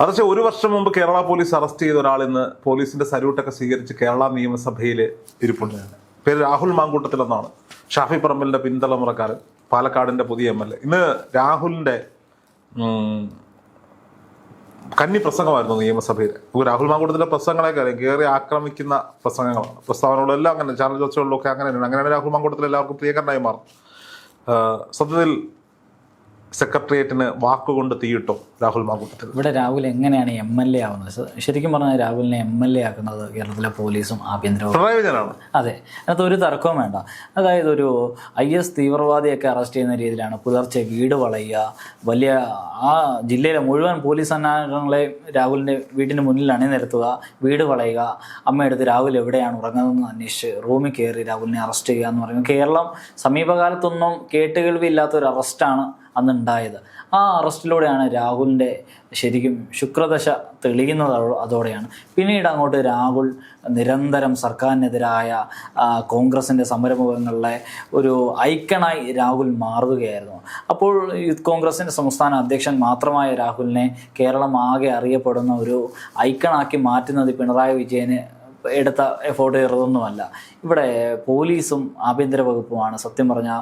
അതൊക്കെ ഒരു വർഷം മുമ്പ് കേരള പോലീസ് അറസ്റ്റ് ചെയ്ത ഒരാൾ ഇന്ന് പോലീസിന്റെ സല്യൂട്ടൊക്കെ സ്വീകരിച്ച് കേരള നിയമസഭയിൽ ഇരിപ്പുണ്ട് പേര് രാഹുൽ മാങ്കൂട്ടത്തിൽ എന്നാണ്. ഷാഫി പറമ്പലിന്റെ പിന്തലമുറക്കാരൻ പാലക്കാടിന്റെ പുതിയ എം എൽ എ. ഇന്ന് രാഹുലിന്റെ കന്നി പ്രസംഗമായിരുന്നു നിയമസഭയിൽ രാഹുൽ മാങ്കൂട്ടത്തിന്റെ പ്രസംഗങ്ങളൊക്കെ അറിയാം. കയറി ആക്രമിക്കുന്ന പ്രസംഗങ്ങളാണ്. പ്രസ്താവനകളെല്ലാം അങ്ങനെ ചാനൽ ചർച്ചകളിലൊക്കെ അങ്ങനെയാണ്. അങ്ങനെയാണ് രാഹുൽ മാങ്കൂട്ടത്തിൽ എല്ലാവർക്കും പ്രിയകരനായി മാറും സത്യത്തിൽ സെക്രട്ടേറിയറ്റിന് വാക്കുകൊണ്ട് തീയിട്ടോ രാഹുൽ മാങ്കൂട്ടത്തിൽ. ഇവിടെ രാഹുൽ എങ്ങനെയാണ് എം എൽ എ ആവുന്നത്? ശരിക്കും പറഞ്ഞാൽ രാഹുലിനെ എം എൽ എ ആക്കുന്നത് കേരളത്തിലെ പോലീസും ആഭ്യന്തര വിജയനാണ്? അതെ. അതിനകത്ത് ഒരു തർക്കവും വേണ്ട. അതായത് ഒരു ഐ എസ് തീവ്രവാദിയൊക്കെ അറസ്റ്റ് ചെയ്യുന്ന രീതിയിലാണ് പുലർച്ചെ വീട് വളയുക. വലിയ ആ ജില്ലയിലെ മുഴുവൻ പോലീസ് സന്നാഹങ്ങളെ രാഹുലിന്റെ വീടിന് മുന്നിൽ അണിനിരത്തുക വീട് വളയുക. അമ്മയെടുത്ത് രാഹുൽ എവിടെയാണ് ഉറങ്ങുന്നതെന്ന് അന്വേഷിച്ച് റൂമിൽ കയറി രാഹുലിനെ അറസ്റ്റ് ചെയ്യുക എന്ന് പറയുന്നത്. കേരളം സമീപകാലത്തൊന്നും കേട്ടുകേൾവി ഇല്ലാത്ത ഒരു അറസ്റ്റാണ് അന്ന് ഉണ്ടായത് ആ അറസ്റ്റിലൂടെയാണ് രാഹുലിന്റെ ശരിക്കും ശുക്രദശ തെളിയുന്നത് അതോടെയാണ്. പിന്നീട് അങ്ങോട്ട് രാഹുൽ നിരന്തരം സർക്കാരിനെതിരായ കോൺഗ്രസിന്റെ സമരമുഖങ്ങളിലെ ഒരു ഐക്കണായി രാഹുൽ മാറുകയായിരുന്നു. അപ്പോൾ യൂത്ത് കോൺഗ്രസിന്റെ സംസ്ഥാന അധ്യക്ഷൻ മാത്രമായ രാഹുലിനെ കേരളം ആകെ അറിയപ്പെടുന്ന ഒരു ഐക്കണാക്കി മാറ്റുന്നത് പിണറായി വിജയന് എടുത്ത എഫോർട്ട് ചെറുതൊന്നുമല്ല. ഇവിടെ പോലീസും ആഭ്യന്തര വകുപ്പുമാണ് സത്യം പറഞ്ഞാൽ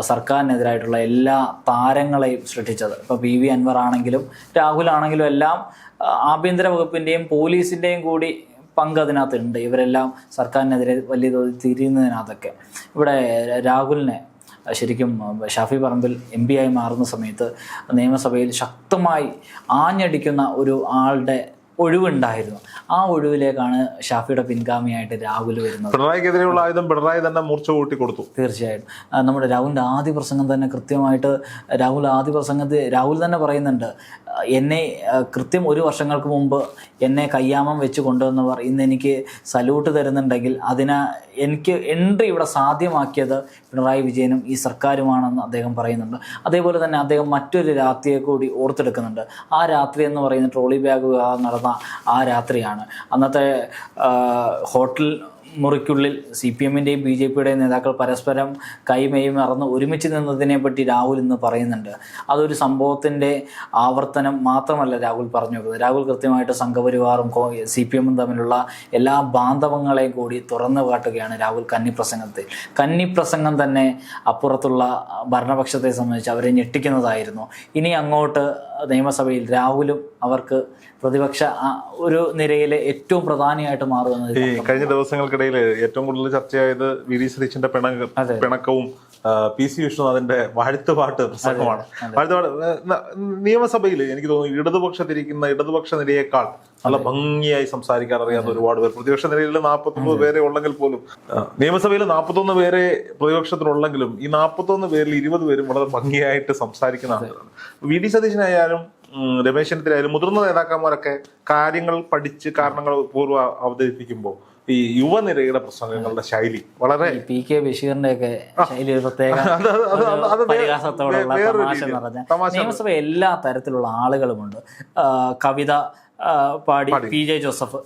സർക്കാരിനെതിരായിട്ടുള്ള എല്ലാ താരങ്ങളെയും സൃഷ്ടിച്ചത്. ഇപ്പോൾ പി വി അൻവർ ആണെങ്കിലും രാഹുൽ ആണെങ്കിലും എല്ലാം ആഭ്യന്തര വകുപ്പിന്റെയും പോലീസിന്റെയും കൂടി പങ്ക് അതിനകത്തുണ്ട്. ഇവരെല്ലാം സർക്കാരിനെതിരെ വലിയ തോതിൽ തിരിയുന്നതിനകത്തൊക്കെ. ഇവിടെ രാഹുലിനെ ശരിക്കും ഷാഫി പറമ്പിൽ എം പി ആയി മാറുന്ന സമയത്ത് നിയമസഭയിൽ ശക്തമായി ആഞ്ഞടിക്കുന്ന ഒരു ആളുടെ ഒഴിവുണ്ടായിരുന്നു. ആ ഒഴിവിലേക്കാണ് ഷാഫിയുടെ പിൻഗാമിയായിട്ട് രാഹുൽ വരുന്നത്. പിണറായിക്കെതിരെയുള്ള ആയുധം പിണറായി തന്നെ മൂർച്ച കൂട്ടി കൊടുത്തു തീർച്ചയായും നമ്മുടെ രാഹുലിന്റെ ആദ്യ പ്രസംഗം തന്നെ കൃത്യമായിട്ട് രാഹുൽ ആദ്യ പ്രസംഗത്തിൽ രാഹുൽ തന്നെ പറയുന്നുണ്ട് എന്നെ കൃത്യം ഒരു വർഷങ്ങൾക്ക് മുമ്പ് എന്നെ കയ്യാമം വെച്ച് കൊണ്ടുവന്നവർ ഇന്ന് എനിക്ക് സല്യൂട്ട് തരുന്നുണ്ടെങ്കിൽ അതിന് എനിക്ക് എൻട്രി ഇവിടെ സാധ്യമാക്കിയത് പിണറായി വിജയനും ഈ സർക്കാരുമാണെന്ന് അദ്ദേഹം പറയുന്നുണ്ട്. അതേപോലെ തന്നെ അദ്ദേഹം മറ്റൊരു രാത്രിയെ കൂടി ഓർത്തെടുക്കുന്നുണ്ട്. ആ രാത്രി എന്ന് പറയുന്ന ട്രോളി ബാഗ് വിവാഹം നടന്ന ആ രാത്രിയാണ്. അന്നത്തെ ഹോട്ടൽ മുറിക്കുള്ളിൽ സി പി എമ്മിന്റെയും ബി ജെ പിയുടെയും നേതാക്കൾ പരസ്പരം കൈമയും മറന്ന് ഒരുമിച്ച് നിന്നതിനെ പറ്റി രാഹുൽ ഇന്ന് പറയുന്നുണ്ട്. അതൊരു സംഭവത്തിന്റെ ആവർത്തനം മാത്രമല്ല രാഹുൽ പറഞ്ഞു രാഹുൽ കൃത്യമായിട്ട് സംഘപരിവാറും സി പി എമ്മും തമ്മിലുള്ള എല്ലാ ബാന്ധവങ്ങളെയും കൂടി തുറന്നു കാട്ടുകയാണ് രാഹുൽ കന്നി പ്രസംഗത്തിൽ. കന്നി പ്രസംഗം തന്നെ അപ്പുറത്തുള്ള ഭരണപക്ഷത്തെ സംബന്ധിച്ച് അവരെ ഞെട്ടിക്കുന്നതായിരുന്നു. ഇനി അങ്ങോട്ട് നിയമസഭയിൽ രാഹുലും അവർക്ക് പ്രതിപക്ഷ ഒരു നിരയിലെ ഏറ്റവും പ്രധാനിയായിട്ട് മാറുമെന്ന് കഴിഞ്ഞ കഴിഞ്ഞ ദിവസങ്ങൾക്കിടയിൽ ഏറ്റവും കൂടുതൽ ചർച്ചയായത് വി ഡി സതീശന്റെ പിണ പിണക്കവും പി സി വിഷ്ണുനാഥിന്റെ വാഴ്ത്തുപാട്ട് പ്രസംഗമാണ് വാഴ്ത്തുപാട്ട് നിയമസഭയിൽ എനിക്ക് തോന്നുന്നു ഇടതുപക്ഷത്തിരിക്കുന്ന ഇടതുപക്ഷ നിരയേക്കാൾ നല്ല ഭംഗിയായി സംസാരിക്കാൻ അറിയാവുന്ന ഒരുപാട് പേർ. പ്രതിപക്ഷ നിരയിൽ നാൽപ്പത്തൊമ്പത് പേരെ ഉള്ളെങ്കിൽ പോലും നിയമസഭയിൽ നാൽപ്പത്തൊന്ന് പേരെ പ്രതിപക്ഷത്തിനുള്ളെങ്കിലും ഈ നാൽപ്പത്തൊന്ന് പേരിൽ ഇരുപത് പേരും വളരെ ഭംഗിയായിട്ട് സംസാരിക്കുന്ന ആളുകളാണ്. വി ഡി സതീശനായാലും രമേശ് ചെന്നിത്തലായാലും മുതിർന്ന നേതാക്കന്മാരൊക്കെ കാര്യങ്ങൾ പഠിച്ച് കാരണങ്ങൾ പൂർവം അവതരിപ്പിക്കുമ്പോൾ ഈ യുവനിരയുടെ പ്രസംഗങ്ങളുടെ ശൈലി. വളരെ പി കെ ബഷീറിന്റെ ഒക്കെ ശൈലി ഒരു പ്രത്യേക പരിഹാസത്തോടുള്ള തമാശ നിയമസഭ എല്ലാ തരത്തിലുള്ള ആളുകളുമുണ്ട്. കവിത പാടി P J Joseph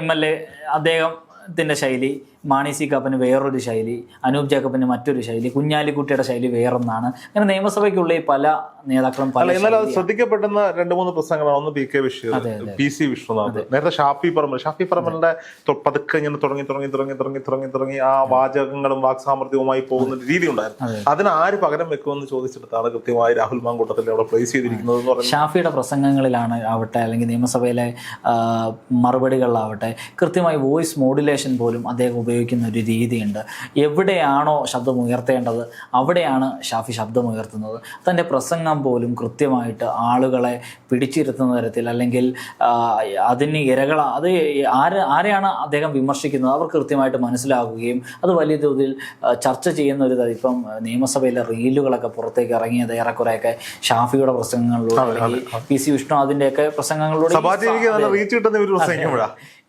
M L A അദ്ദേഹത്തിന്റെ ശൈലി മാണി സി കാപ്പന് വേറൊരു ശൈലി അനൂപ് ജേക്കബിന് മറ്റൊരു ശൈലി കുഞ്ഞാലിക്കുട്ടിയുടെ ശൈലി വേറൊന്നാണ്. അങ്ങനെ നിയമസഭയ്ക്കുള്ള ഈ പല നേതാക്കളും പല എന്നാൽ അത് ശ്രദ്ധിക്കപ്പെടുന്ന രണ്ട് മൂന്ന് പ്രസംഗങ്ങളാണ് ഒന്ന് P K Basheer P C Vishnunath നേരത്തെ ഷാഫി പറമ്പൽ ഷാഫി പറമ്പലിന്റെ പതുക്കെ ഇങ്ങനെ തുടങ്ങി തുടങ്ങി തുടങ്ങി തുടങ്ങി തുടങ്ങി തുടങ്ങി ആ വാചകങ്ങളും വാക്സാമർഥ്യവുമായി പോകുന്ന രീതി ഉണ്ടായിരുന്നു. അതിന് ആര് പകരം വെക്കുമെന്ന് ചോദിച്ചെടുത്താണ് കൃത്യമായി രാഹുൽ മാങ്കൂട്ടത്തിൽ അവിടെ പ്ലേസ് ചെയ്തിരിക്കുന്നത് ഷാഫിയുടെ പ്രസംഗങ്ങളിലാണ് ആവട്ടെ അല്ലെങ്കിൽ നിയമസഭയിലെ മറുപടികളിലാവട്ടെ കൃത്യമായി വോയിസ് മോഡുലേഷൻ പോലും അദ്ദേഹം ഉപയോഗിക്കുന്ന ഒരു രീതിയുണ്ട്. എവിടെയാണോ ശബ്ദം ഉയർത്തേണ്ടത് അവിടെയാണ് ഷാഫി ശബ്ദം ഉയർത്തുന്നത് തന്റെ പ്രസംഗം പോലും കൃത്യമായിട്ട് ആളുകളെ പിടിച്ചിരുത്തുന്ന തരത്തിൽ അല്ലെങ്കിൽ അതിന് ഇരകള അത് ആര് ആരെയാണ് അദ്ദേഹം വിമർശിക്കുന്നത്? അവർ കൃത്യമായിട്ട് മനസ്സിലാക്കുകയും അത് വലിയ തോതിൽ ചർച്ച ചെയ്യുന്ന ഒരു ഇപ്പം നിയമസഭയിലെ റീലുകളൊക്കെ പുറത്തേക്ക് ഇറങ്ങിയത് ഏറെക്കുറെയൊക്കെ ഷാഫിയുടെ പ്രസംഗങ്ങളിലൂടെ അല്ലെങ്കിൽ പി സി വിഷ്ണു അതിന്റെയൊക്കെ പ്രസംഗങ്ങളിലൂടെ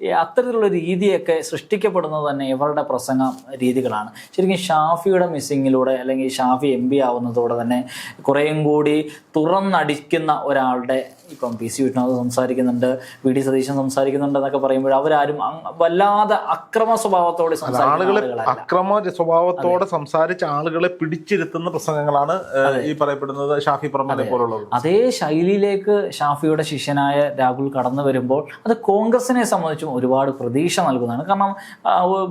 അത്തരത്തിലുള്ള രീതിയൊക്കെ സൃഷ്ടിക്കപ്പെടുന്നത് തന്നെ ഇവരുടെ പ്രസംഗ രീതികളാണ്. ശരിക്കും ഷാഫിയുടെ മിസ്സിങ്ങിലൂടെ അല്ലെങ്കിൽ ഷാഫി എം പി ആവുന്നതോടെ തന്നെ കുറേയും കൂടി തുറന്നടിക്കുന്ന ഒരാളുടെ ഇപ്പം പി സി വിഷ്ണുനാഥ് സംസാരിക്കുന്നുണ്ട് വി ഡി സതീശൻ സംസാരിക്കുന്നുണ്ട് എന്നൊക്കെ പറയുമ്പോൾ അവരാരും വല്ലാതെ അക്രമ സ്വഭാവത്തോടെ ആളുകളെ അക്രമ സ്വഭാവത്തോടെ സംസാരിച്ച ആളുകളെ പിടിച്ചിരുത്തുന്ന പ്രസംഗങ്ങളാണ് ഈ പറയപ്പെടുന്നത് ഷാഫി പറമ്പിനെ പോലുള്ളത്. അതേ ശൈലിയിലേക്ക് ഷാഫിയുടെ ശിഷ്യനായ രാഹുൽ കടന്നു വരുമ്പോൾ അത് കോൺഗ്രസിനെ സംബന്ധിച്ചും ഒരുപാട് പ്രതീക്ഷ നൽകുന്നതാണ്. കാരണം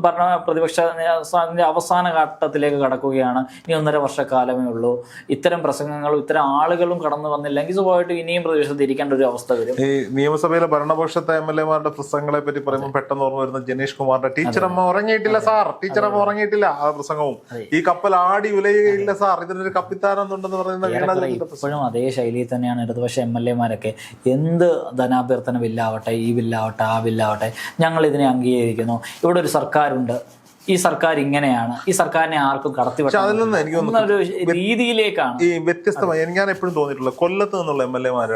ഭരണ പ്രതിപക്ഷത്തിന്റെ അവസാന ഘട്ടത്തിലേക്ക് കടക്കുകയാണ്. ഇനി ഒന്നര വർഷക്കാലമേ ഉള്ളൂ. ഇത്തരം പ്രസംഗങ്ങളും ഇത്തരം ആളുകളും കടന്നു വന്നില്ലെങ്കിൽ സ്വാഭാവികമായിട്ടും ഇനിയും പ്രതിപക്ഷത്ത് ഇരിക്കേണ്ട ഒരു അവസ്ഥ വരും. ഈ നിയമസഭയിലെ ഭരണപക്ഷത്തെ എം എൽ എമാരുടെ പ്രസംഗങ്ങളെ പറ്റി പറയുമ്പോൾ പെട്ടെന്ന് ഓർമ്മ വരുന്ന ജനീഷ് കുമാറിന്റെ ടീച്ചറമ്മ ഉറങ്ങിയിട്ടില്ല സാർ. ടീച്ചറമ്മ ഉറങ്ങിയിട്ടില്ല ആ പ്രസംഗവും. ഈ കപ്പൽ ആടി ഉലയുകയില്ല സാർ. ഇതിനൊരു കപ്പിത്താനെന്നുണ്ടെന്ന് പറയുന്ന വീണ ഏറെക്കുറെ ഇപ്പോഴും അതേ ശൈലിയിൽ തന്നെയാണ് ഇടതുപക്ഷ എം എൽ എമാരൊക്കെ. എന്ത് ധനാഭ്യർത്ഥന ബില്ലാവട്ടെ ഈ ബില്ലാവട്ടെ ആ ബില്ലാവട്ടെ ഞങ്ങൾ ഇതിനെ അംഗീകരിക്കുന്നു. ഇവിടെ ഒരു സർക്കാരുണ്ട്. ഈ സർക്കാർ ഇങ്ങനെയാണ്. ഈ സർക്കാരിനെ ആർക്കും കടത്തി ഒരു രീതിയിലേക്കാണ്. ഈ വ്യത്യസ്തമായി ഞാൻ എപ്പോഴും തോന്നിയിട്ടുള്ള കൊല്ലത്ത് നിന്നുള്ള എം എൽ എമാരെ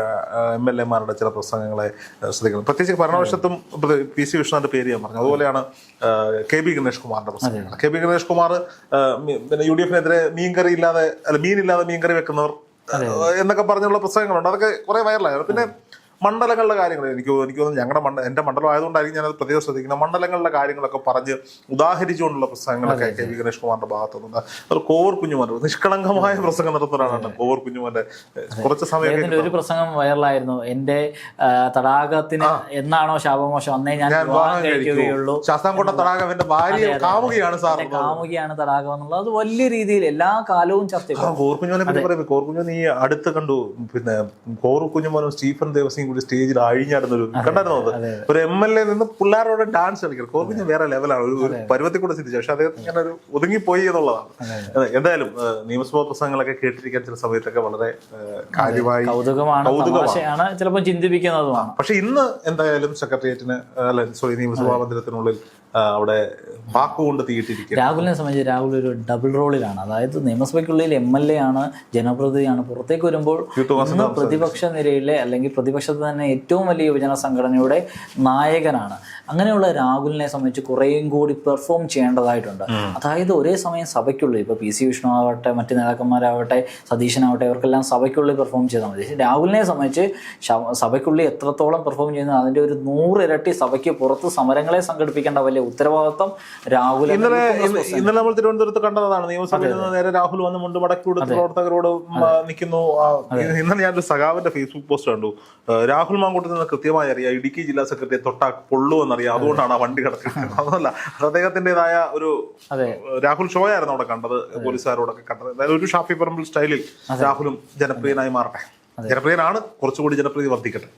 എം എൽ എമാരുടെ ചില പ്രസംഗങ്ങളെ ശ്രദ്ധിക്കുന്നത് ശ്രദ്ധിക്കണം. പ്രത്യേകിച്ച് ഭരണപക്ഷത്തും പ്രതി- പി സി വിഷ്ണുവിന്റെ പേര് ഞാൻ പറഞ്ഞു. അതുപോലെയാണ് കെ ബി ഗണേഷ് കുമാറിന്റെ പ്രസംഗങ്ങൾ. കെ ബി ഗണേഷ് കുമാർ പിന്നെ യു ഡി എഫിനെതിരെ മീൻകറി ഇല്ലാതെ അല്ല മീനില്ലാതെ മീൻകറി വെക്കുന്നവർ എന്നൊക്കെ പറഞ്ഞുള്ള പ്രസംഗങ്ങളുണ്ട്. അതൊക്കെ കുറെ വൈറലായിരുന്നു പിന്നെ മണ്ഡലങ്ങളുടെ കാര്യങ്ങൾ എനിക്ക് എനിക്ക് തോന്നുന്നു ഞങ്ങളുടെ മണ്ഡ എന്റെ മണ്ഡലം ആയതുകൊണ്ടായിരിക്കും ഞാനത് പ്രത്യേകം ശ്രദ്ധിക്കുന്നത്. മണ്ഡലങ്ങളുടെ കാര്യങ്ങളൊക്കെ പറഞ്ഞ് ഉദാഹരിച്ചുകൊണ്ടുള്ള പ്രസംഗങ്ങളൊക്കെ കെ വി ഗണേഷ് കുമാറിന്റെ ഭാഗത്തുനിന്ന് അത് കോവൂർ കുഞ്ഞുമാൻ നിഷ്കളങ്കമായ പ്രസംഗം നടത്തുന്നതാണ് കോവൂർ കുഞ്ഞുമാന്റെ. ഏഹ്, കുറച്ച് സമയം ഒരു പ്രസംഗം വൈറലായിരുന്നു. എന്റെ ആ, തടാകത്തിന് എന്നാണോ ശാപമോശം അന്നേ ഞാൻ ഞാൻ വിവാഹം കഴിക്കുകയുള്ളൂ. ശാസ്താംകോട്ട തടാകം എന്റെ ഭാര്യ കാമുകയാണ് സാർ കാമുകയാണ് തടാകം എന്നുള്ളത്. അത് വലിയ രീതിയിൽ എല്ലാ കാലവും ചർച്ച ചെയ്യും കുഞ്ഞുമോനെ പറ്റി പറയുമ്പോൾ കുഞ്ഞുമോൻ ഈ അടുത്ത് കണ്ടു പിന്നെ കോർ കുഞ്ഞുമോനും സ്റ്റീഫൻ ദേവസിയും കൂടി സ്റ്റേജിൽ അഴിഞ്ഞാടുന്നൊരു കണ്ടായിരുന്നു അത്? ഒരു എം എൽ എ നിന്ന് പിള്ളേരോട് ഡാൻസ് കളിക്കണം. കോർക്കുഞ്ഞൻ വേറെ ലെവലാണ്. ഒരു ഒരു പരുവത്തിൽ കൂടെ ചിന്തിച്ചു. പക്ഷെ അദ്ദേഹം ഇങ്ങനെ ഒരു ഒതുങ്ങിപ്പോയി എന്നുള്ളതാണ്. എന്തായാലും നിയമസഭാ പ്രസംഗങ്ങളൊക്കെ കേട്ടിരിക്കാൻ ചില സമയത്തൊക്കെ വളരെ കാര്യമായി കൗതുകമാണ് ചിലപ്പോൾ ചിന്തിപ്പിക്കുന്നതുമാണ്. പക്ഷെ ഇന്ന് എന്തായാലും സെക്രട്ടേറിയറ്റിന് അല്ല സോറി നിയമസഭാ മന്ദിരത്തിനുള്ളിൽ അവിടെ വാക്കുകൊണ്ട് തീയിട്ടിരിക്കുക രാഹുലിനെ സംബന്ധിച്ച് രാഹുൽ ഒരു ഡബിൾ റോളിലാണ് അതായത് നിയമസഭയ്ക്കുള്ളിൽ എം എൽ എ ആണ് ജനപ്രതിനിധിയാണ് പുറത്തേക്ക് വരുമ്പോൾ പ്രതിപക്ഷ നിരയിലെ അല്ലെങ്കിൽ പ്രതിപക്ഷത്ത് തന്നെ ഏറ്റവും വലിയ യുവജന സംഘടനയുടെ നായകനാണ്. അങ്ങനെയുള്ള രാഹുലിനെ സംബന്ധിച്ച് കുറേയും കൂടി പെർഫോം ചെയ്യേണ്ടതായിട്ടുണ്ട്. അതായത് ഒരേ സമയം സഭയ്ക്കുള്ളിൽ ഇപ്പോൾ പി സി വിഷ്ണു ആവട്ടെ മറ്റ് നേതാക്കന്മാരാവട്ടെ സതീശനാവട്ടെ ഇവർക്കെല്ലാം സഭയ്ക്കുള്ളിൽ പെർഫോം ചെയ്താൽ മതി. രാഹുലിനെ സംബന്ധിച്ച് സഭയ്ക്കുള്ളിൽ എത്രത്തോളം പെർഫോം ചെയ്യുന്നത് അതിന്റെ ഒരു നൂറ് ഇരട്ടി സഭയ്ക്ക് പുറത്ത് സമരങ്ങളെ സംഘടിപ്പിക്കേണ്ട വലിയ ഉത്തരവാദിത്വം രാഹുൽ ഇന്നലെ ഇന്നലെ നമ്മൾ തിരുവനന്തപുരത്ത് കണ്ടതാണ്. നിയമസഭയിൽ നിന്ന് നേരെ രാഹുൽ വന്ന് മുണ്ട് മടക്കി കൊടുത്ത് പ്രവർത്തകരോട് നിൽക്കുന്നു ഇന്നലെ ഞാനൊരു സഖാവിന്റെ ഫേസ്ബുക്ക് പോസ്റ്റ് കണ്ടു. രാഹുൽ മാങ്കൂട്ടത്തിൽ നിന്ന് കൃത്യമായി അറിയാം ഇടുക്കി ജില്ലാ സെക്രട്ടറി തൊട്ടാ പൊള്ളു എന്നറിയാം അതുകൊണ്ടാണ് ആ വണ്ടി കിടക്കുന്നത്. അതല്ല അത് അദ്ദേഹത്തിന്റേതായ ഒരു രാഹുൽ ഷോ ആയിരുന്നു അവിടെ കണ്ടത് പോലീസുകാരോടൊക്കെ കണ്ടത്. അതായത് ഒരു ഷാഫി പറമ്പിൽ സ്റ്റൈലിൽ രാഹുലും ജനപ്രിയനായി മാറട്ടെ. ജനപ്രിയനാണ് കുറച്ചുകൂടി ജനപ്രീതി വർദ്ധിക്കട്ടെ.